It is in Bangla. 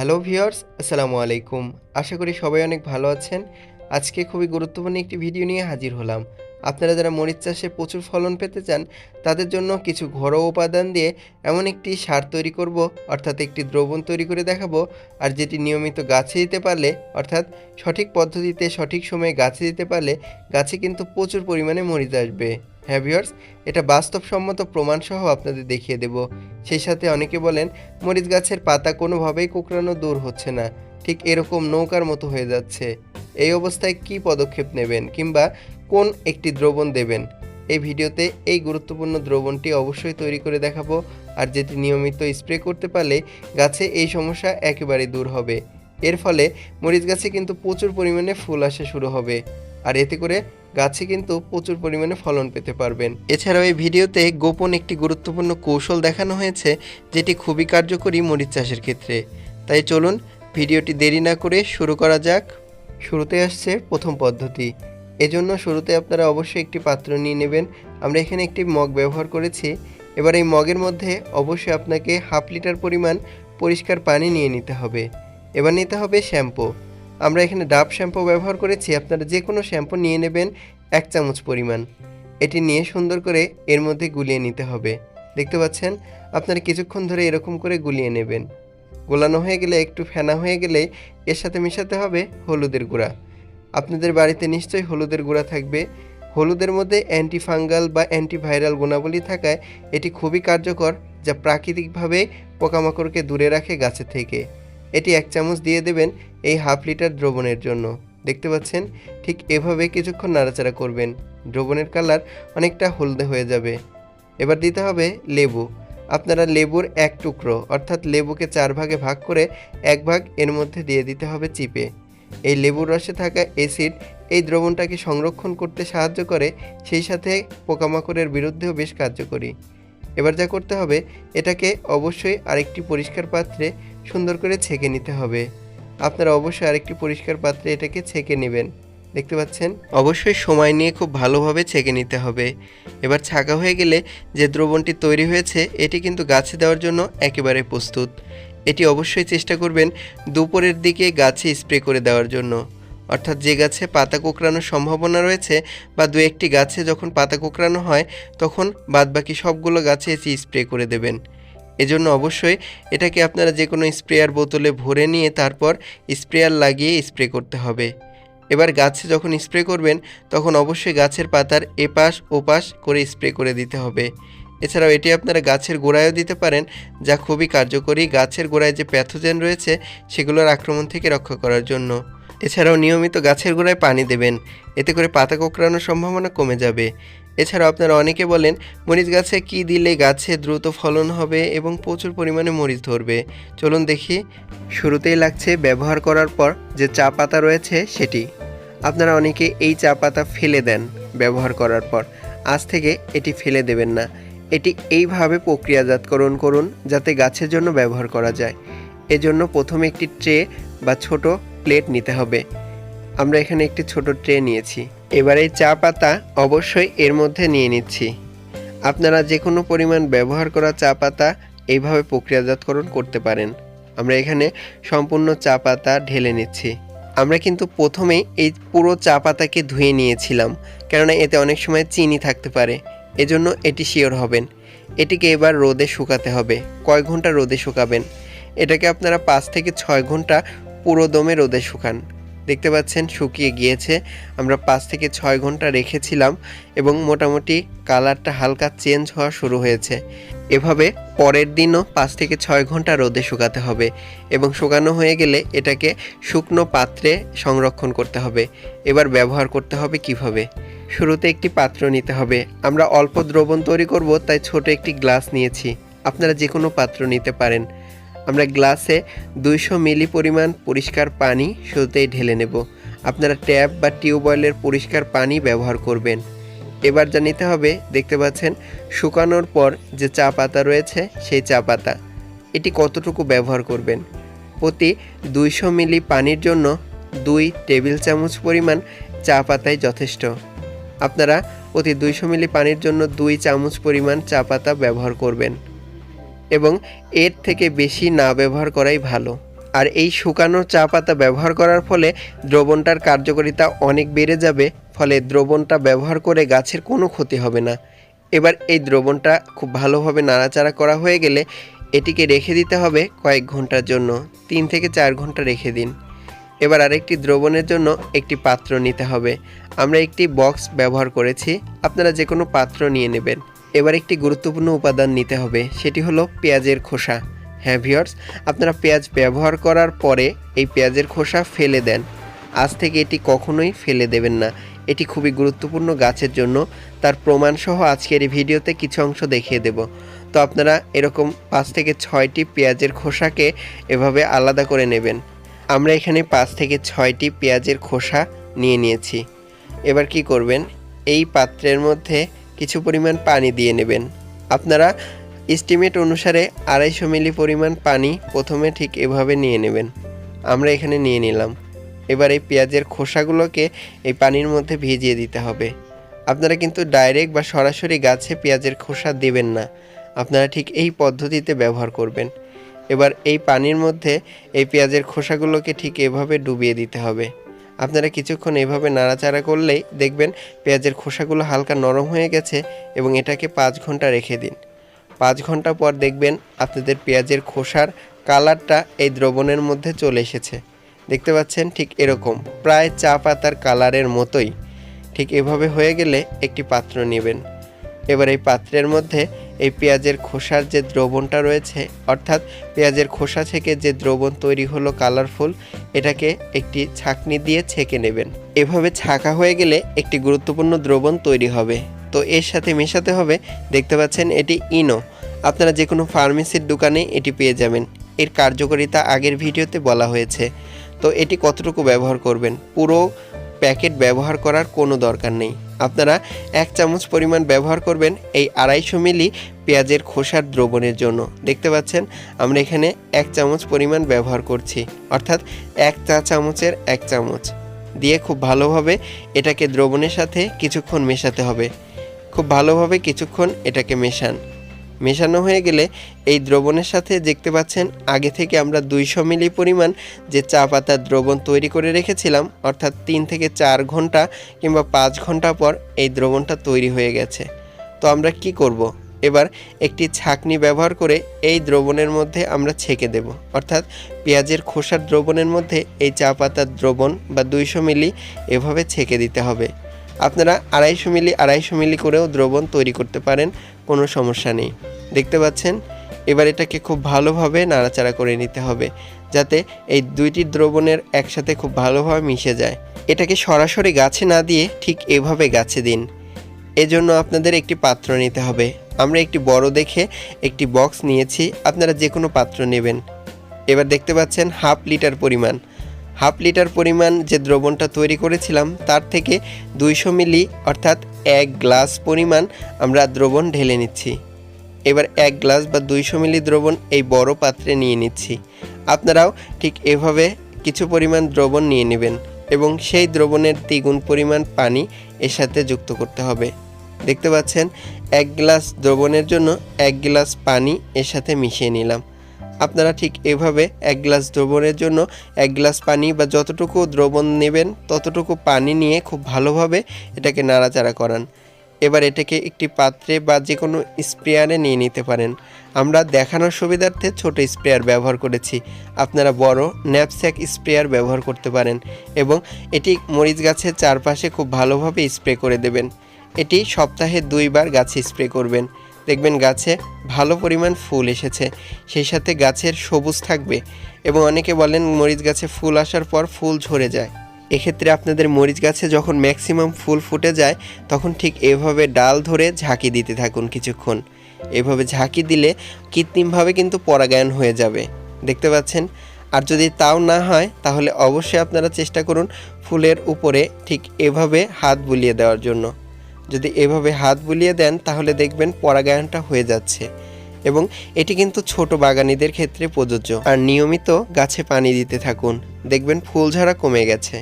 হ্যালো ভিউয়ার্স, আসসালামু আলাইকুম। আশা করি সবাই অনেক ভালো আছেন। আজকে খুবই গুরুত্বপূর্ণ একটি ভিডিও নিয়ে হাজির হলাম। আপনারা যারা মরিচ চাষে প্রচুর ফলন পেতে চান, তাদের জন্য কিছু ঘরোয়া উপাদান দিয়ে এমন একটি সার তৈরি করব, অর্থাৎ একটি দ্রবণ তৈরি করে দেখাবো, আর যেটি নিয়মিত গাছে দিতে পারলে, অর্থাৎ সঠিক পদ্ধতিতে সঠিক সময়ে গাছে দিতে পারলে, গাছে কিন্তু প্রচুর পরিমাণে মরিচ আসবে। হ্যাঁ ভিউয়ার্স, এটা বাস্তবসম্মত প্রমাণসহ আপনাদের দেখিয়ে দেব। সেই সাথে অনেকে বলেন, মরিচ গাছের পাতা কোনোভাবেই কোঁকড়ানো দূর হচ্ছে না, ঠিক এরকম নৌকার মতো হয়ে যাচ্ছে। এই অবস্থায় কি পদক্ষেপ নেবেন কিংবা কোন একটি দ্রবণ দেবেন? এই ভিডিওতে এই গুরুত্বপূর্ণ দ্রবণটি অবশ্যই তৈরি করে দেখাবো, আর যেটি নিয়মিত স্প্রে করতে পারলে গাছে এই সমস্যা একেবারে দূর হবে। এর ফলে মরিচ গাছে কিন্তু প্রচুর পরিমাণে ফুল আসা শুরু হবে, আর এতে করে গাছে কিন্তু প্রচুর পরিমাণে ফলন পেতে পারবেন। এছাড়াও এই ভিডিওতে গোপন একটি গুরুত্বপূর্ণ কৌশল দেখানো হয়েছে, যেটি খুবই কার্যকরী মরিচ চাষের ক্ষেত্রে। তাই চলুন ভিডিওটি দেরি না করে শুরু করা যাক। শুরুতে আসছে প্রথম পদ্ধতি। এজন্য শুরুতে আপনারা অবশ্যই একটি পাত্র নিয়ে নেবেন। আমরা এখানে একটি মগ ব্যবহার করেছি। এবার এই মগের মধ্যে অবশ্যই আপনাকে হাফ লিটার পরিমাণ পরিষ্কার পানি নিয়ে নিতে হবে। এবার নিতে হবে শ্যাম্পু। আমরা এখানে ডাব শ্যাম্পু ব্যবহার করেছি, আপনারা যে কোনো শ্যাম্পু নিয়ে নেবেন এক চামচ পরিমাণ। এটি নিয়ে সুন্দর করে এর মধ্যে গুলিয়ে নিতে হবে। দেখতে পাচ্ছেন, আপনারা কিছুক্ষণ ধরে এরকম করে গুলিয়ে নেবেন। গোলানো হয়ে গেলে, একটু ফেনা হয়ে গেলে এর সাথে মেশাতে হবে হলুদের গুঁড়া। আপনাদের বাড়িতে নিশ্চয়ই হলুদের গুঁড়া থাকবে। হলুদের মধ্যে অ্যান্টিফাঙ্গাল বা অ্যান্টিভাইরাল গুণাবলী থাকায় এটি খুবই কার্যকর, যা প্রাকৃতিকভাবে পোকামাকড়কে দূরে রাখে গাছের থেকে। এটি এক চামচ দিয়ে দেবেন এই হাফ লিটার দ্রবণের জন্য। দেখতে পাচ্ছেন? ঠিক এভাবে কিছুক্ষণ নাড়াচাড়া করবেন। দ্রবণের কালার অনেকটা হলদে হয়ে যাবে। এবার দিতে হবে লেবু। আপনারা লেবুর এক টুকরো, অর্থাৎ লেবুকে চার ভাগে ভাগ করে এক ভাগ এর মধ্যে দিয়ে দিতে হবে চিপে। এই লেবুর রসে থাকা অ্যাসিড এই দ্রবণটাকে সংরক্ষণ করতে সাহায্য করে, সেই সাথে পোকামাকড়ের বিরুদ্ধেও বেশ কার্যকরী। এবার যা করতে হবে, এটাকে অবশ্যই আরেকটি পরিষ্কার পাত্রে সুন্দর করে ছেঁকে নিতে হবে। আপনারা অবশ্যই আরেকটি পরিষ্কার পাত্রে এটাকে ছেঁকে নেবেন। দেখতে পাচ্ছেন? অবশ্যই সময় নিয়ে খুব ভালোভাবে ছেঁকে নিতে হবে। এবার ছাকা হয়ে গেলে যে দ্রবণটি তৈরি হয়েছে, এটি কিন্তু গাছে দেওয়ার জন্য একেবারে প্রস্তুত। এটি অবশ্যই চেষ্টা করবেন দুপুরের দিকে গাছে স্প্রে করে দেওয়ার জন্য। অর্থাৎ যে গাছে পাতা কোঁকড়ানোর সম্ভাবনা রয়েছে বা দু একটি গাছে যখন পাতা কোঁকড়ানো হয়, তখন বাদবাকি সবগুলো গাছে এসে স্প্রে করে দেবেন। এজন্য অবশ্যই এটাকে আপনারা যে কোনো স্প্রেয়ার বোতলে ভরে নিয়ে তারপর স্প্রেয়ার লাগিয়ে স্প্রে করতে হবে। এবার গাছে যখন স্প্রে করবেন, তখন অবশ্যই গাছের পাতার এপাশ ওপাশ করে স্প্রে করে দিতে হবে। এছাড়াও এটি আপনারা গাছের গোড়ায়ও দিতে পারেন, যা খুবই কার্যকরী গাছের গোড়ায় যে প্যাথোজেন রয়েছে, সেগুলোর আক্রমণ থেকে রক্ষা করার জন্য। এছাড়াও নিয়মিত গাছের গোড়ায় পানি দেবেন, এতে করে পাতা কোঁকড়ানোর সম্ভাবনা কমে যাবে। এছাড়াও আপনারা অনেকে বলেন, মরিচ গাছে কি দিলে গাছে দ্রুত ফলন হবে এবং প্রচুর পরিমাণে মরিচ ধরবে? চলুন দেখি। শুরুতেই লাগছে ব্যবহার করার পর যে চা পাতা রয়েছে সেটি। আপনারা অনেকে এই চা পাতা ফেলে দেন ব্যবহার করার পর। আজ থেকে এটি ফেলে দেবেন না। এটি এইভাবে প্রক্রিয়াজাতকরণ করুন, যাতে গাছের জন্য ব্যবহার করা যায়। এজন্য প্রথমে একটি ট্রে বা ছোট প্লেট নিতে হবে। আমরা এখানে একটি ছোট ট্রে নিয়েছি। এবার এই চা পাতা অবশ্যই এর মধ্যে নিয়ে নিচ্ছি। আপনারা যে কোনো পরিমাণ ব্যবহার করা চা পাতা এইভাবে প্রক্রিয়াজাতকরণ করতে পারেন। আমরা এখানে সম্পূর্ণ চা পাতা ঢেলে নিচ্ছি। আমরা কিন্তু প্রথমেই এই পুরো চা পাতাকে ধুয়ে নিয়েছিলাম, কেননা এতে অনেক সময় চিনি থাকতে পারে। এজন্য এটি শিওর হবেন। এটিকে এবার রোদে শুকাতে হবে। কয় ঘণ্টা রোদে শুকাবেন। এটাকে আপনারা পাঁচ থেকে ছয় ঘণ্টা পুরো দমে রোদে শুকান। দেখতে পাচ্ছেন শুকিয়ে গিয়েছে। আমরা পাঁচ থেকে ছয় ঘণ্টা রেখেছিলাম এবং মোটামুটি কালারটা হালকা চেঞ্জ হওয়া শুরু হয়েছে। এভাবে পরের দিনও পাঁচ থেকে ছয় ঘণ্টা রোদে শুকাতে হবে এবং শুকানো হয়ে গেলে এটাকে শুকনো পাত্রে সংরক্ষণ করতে হবে। এবার ব্যবহার করতে হবে কীভাবে? শুরুতে একটি পাত্র নিতে হবে। আমরা অল্প দ্রবণ তৈরি করব, তাই ছোট একটি গ্লাস নিয়েছি। আপনারা যে কোনো পাত্র নিতে পারেন। আমরা গ্লাসে দুইশো মিলি পরিমাণ পরিষ্কার পানি শুরুতেই ঢেলে নেব। আপনারা ট্যাপ বা টিউবওয়েলের পরিষ্কার পানি ব্যবহার করবেন। এবার যা নিতে হবে, দেখতে পাচ্ছেন, শুকানোর পর যে চা পাতা রয়েছে, সেই চা পাতা। এটি কতটুকু ব্যবহার করবেন? প্রতি দুইশো মিলি পানির জন্য দুই টেবিল চামচ পরিমাণ চা পাতাই যথেষ্ট। আপনারা প্রতি দুইশো মিলি পানির জন্য দুই চামচ পরিমাণ চা পাতা ব্যবহার করবেন। এবং এর থেকে বেশি না ব্যবহার করাই ভালো। আর এই শুকানো চা পাতা ব্যবহার করার ফলে দ্রবণটার কার্যকারিতা অনেক বেড়ে যাবে, ফলে দ্রবণটা ব্যবহার করে গাছের কোনো ক্ষতি হবে না। এবার এই দ্রবণটা খুব ভালোভাবে নাড়াচাড়া করা হয়ে গেলে এটিকে রেখে দিতে হবে কয়েক ঘণ্টার জন্য, তিন থেকে চার ঘণ্টা রেখে দিন। এবার আরেকটি দ্রবণের জন্য একটি পাত্র নিতে হবে। আমরা একটি বক্স ব্যবহার করেছি, আপনারা যে কোনো পাত্র নিয়ে নেবেন। এবার একটি গুরুত্বপূর্ণ উপাদান নিতে হবে, সেটি হলো পেঁয়াজের খোসা। হ্যাঁ ভিওর্স আপনারা পেঁয়াজ ব্যবহার করার পরে এই পেঁয়াজের খোসা ফেলে দেন। আজ থেকে এটি কখনোই ফেলে দেবেন না। এটি খুবই গুরুত্বপূর্ণ গাছের জন্য। তার প্রমাণসহ আজকের এই ভিডিওতে কিছু অংশ দেখিয়ে দেব। তো আপনারা এরকম পাঁচ থেকে ছয়টি পেঁয়াজের খোসাকে এভাবে আলাদা করে নেবেন। আমরা এখানে পাঁচ থেকে ছয়টি পেঁয়াজের খোসা নিয়ে নিয়েছি। এবার কি করবেন? এই পাত্রের মধ্যে কিছু পরিমাণ পানি দিয়ে নেবেন। আপনারা এস্টিমেট অনুসারে আড়াইশো মিলি পরিমাণ পানি প্রথমে ঠিক এভাবে নিয়ে নেবেন। আমরা এখানে নিয়ে নিলাম। এবার এই পেঁয়াজের খোসাগুলোকে এই পানির মধ্যে ভিজিয়ে দিতে হবে। আপনারা কিন্তু ডাইরেক্ট বা সরাসরি গাছে পেঁয়াজের খোসা দেবেন না। আপনারা ঠিক এই পদ্ধতিতে ব্যবহার করবেন। এবার এই পানির মধ্যে এই পেঁয়াজের খোসাগুলোকে ঠিক এভাবে ডুবিয়ে দিতে হবে। আপনারা কিছুক্ষণ এভাবে নাড়াচাড়া করলেই দেখবেন পেঁয়াজের খোসাগুলো হালকা নরম হয়ে গেছে এবং এটাকে পাঁচ ঘণ্টা রেখে দিন। পাঁচ ঘণ্টা পর দেখবেন আপনাদের পেঁয়াজের খোসার কালারটা এই দ্রবণের মধ্যে চলে এসেছে। দেখতে পাচ্ছেন ঠিক এরকম, প্রায় চা পাতার কালারের মতোই। ঠিক এভাবে হয়ে গেলে একটি পাত্র নেবেন। এবার এই পাত্রের মধ্যে এই পেঁয়াজের খোসার যে দ্রবণটা রয়েছে, অর্থাৎ পেঁয়াজের খোসা থেকে যে দ্রবণ তৈরি হলো কালারফুল, এটাকে একটি ছাঁকনি দিয়ে ছেঁকে নেবেন। এভাবে ছাঁকা হয়ে গেলে একটি গুরুত্বপূর্ণ দ্রবণ তৈরি হবে। তো এর সাথে মেশাতে হবে, দেখতে পাচ্ছেন এটি ইনো। আপনারা যে কোনো ফার্মেসির দোকানে এটি পেয়ে যাবেন। এর কার্যকারিতা আগের ভিডিওতে বলা হয়েছে। তো এটি কতটুকু ব্যবহার করবেন? পুরো প্যাকেট ব্যবহার করার কোনো দরকার নেই। আপনারা এক চামচ পরিমাণ ব্যবহার করবেন এই আড়াইশো মিলি পেঁয়াজের খোসার দ্রবণের জন্য। দেখতে পাচ্ছেন, আমরা এখানে এক চামচ পরিমাণ ব্যবহার করছি। অর্থাৎ এক চা চামচের এক চামচ। দিয়ে খুব ভালোভাবে এটাকে দ্রবণের সাথে কিছুক্ষণ মেশাতে হবে। খুব ভালোভাবে কিছুক্ষণ এটাকে মেশান। মেশানো হয়ে গেলে এই দ্রবণের সাথে দেখতে পাচ্ছেন, আগে থেকে আমরা দুইশো মিলি পরিমাণ যে চা পাতার দ্রবণ তৈরি করে রেখেছিলাম, অর্থাৎ তিন থেকে চার ঘণ্টা কিংবা পাঁচ ঘণ্টা পর এই দ্রবণটা তৈরি হয়ে গেছে। তো আমরা কি করব। এবার একটি ছাকনি ব্যবহার করে এই দ্রবণের মধ্যে আমরা ছেঁকে দেব। অর্থাৎ পেঁয়াজের খোসার দ্রবণের মধ্যে এই চা পাতার দ্রবণ বা দুইশো মিলি এভাবে ছেঁকে দিতে হবে। আপনারা আড়াইশো মিলি আড়াইশো মিলি করেও দ্রবণ তৈরি করতে পারেন। কোনো সমস্যা নেই। দেখতে পাচ্ছেন? এবার এটাকে খুব ভালোভাবে নাড়াচাড়া করে নিতে হবে, যাতে এই দুইটি দ্রবণের একসাথে খুব ভালোভাবে মিশে যায়। এটাকে সরাসরি গাছে না দিয়ে ঠিক এভাবে গাছে দিন। এজন্য আপনাদের একটি পাত্র নিতে হবে। আমরা একটি বড় দেখে একটি বক্স নিয়েছি, আপনারা যে কোনো পাত্র নেবেন। এবার দেখতে পাচ্ছেন হাফ লিটার পরিমাণ। হাফ লিটার পরিমাণ যে দ্রবণটা তৈরি করেছিলাম, তার থেকে দুইশো মিলি, অর্থাৎ এক গ্লাস পরিমাণ আমরা দ্রবণ ঢেলে নিচ্ছি। এবার এক গ্লাস বা দুইশো মিলি দ্রবণ এই বড় পাত্রে নিয়ে নিচ্ছি। আপনারাও ঠিক এভাবে কিছু পরিমাণ দ্রবণ নিয়ে নেবেন এবং সেই দ্রবণের দ্বিগুণ পরিমাণ পানি এর সাথে যুক্ত করতে হবে। দেখতে পাচ্ছেন, এক গ্লাস দ্রবণের জন্য এক গ্লাস পানি এর সাথে মিশিয়ে নিলাম। আপনারা ঠিক এভাবে এক গ্লাস দ্রবণের জন্য এক গ্লাস পানি বা যতটুকু দ্রবণ নেবেন ততটুকু পানি নিয়ে খুব ভালোভাবে এটাকে নাড়াচাড়া করান। এবার এটাকে একটি পাত্রে বা যে কোনো স্প্রেয়ারে নিয়ে নিতে পারেন। আমরা দেখানোর সুবিধার্থে ছোট স্প্রেয়ার ব্যবহার করেছি। আপনারা বড় ন্যাপস্যাক স্প্রেয়ার ব্যবহার করতে পারেন এবং এটি মরিচ গাছের চারপাশে খুব ভালোভাবে স্প্রে করে দেবেন। এটি সপ্তাহে দুইবার গাছে স্প্রে করবেন। দেখবেন গাছে ভালো পরিমাণ ফুল এসেছে। সেই সাথে গাছের সবুজ থাকবে এবং অনেকে বলেন মরিচ গাছে ফুল আসার পর ফুল ঝরে যায়। এক্ষেত্রে আপনাদের মরিচ গাছে যখন ম্যাক্সিমাম ফুল ফুটে যায়, তখন ঠিক এভাবে ডাল ধরে ঝাঁকি দিতে থাকুন কিছুক্ষণ। এভাবে ঝাঁকি দিলে কৃত্রিমভাবে কিন্তু পরাগায়ন হয়ে যাবে। দেখতে পাচ্ছেন? আর যদি তাও না হয়, তাহলে অবশ্যই আপনারা চেষ্টা করুন ফুলের উপরে ঠিক এভাবে হাত বুলিয়ে দেওয়ার জন্য। যদি এভাবে হাত বুলিয়ে দেন, তাহলে দেখবেন পরাগায়নটা হয়ে যাচ্ছে। এবং এটি কিন্তু ছোট বাগানিদের ক্ষেত্রে প্রযোজ্য। আর নিয়মিত গাছে পানি দিতে থাকুন। দেখবেন ফুল ঝরা কমে গেছে।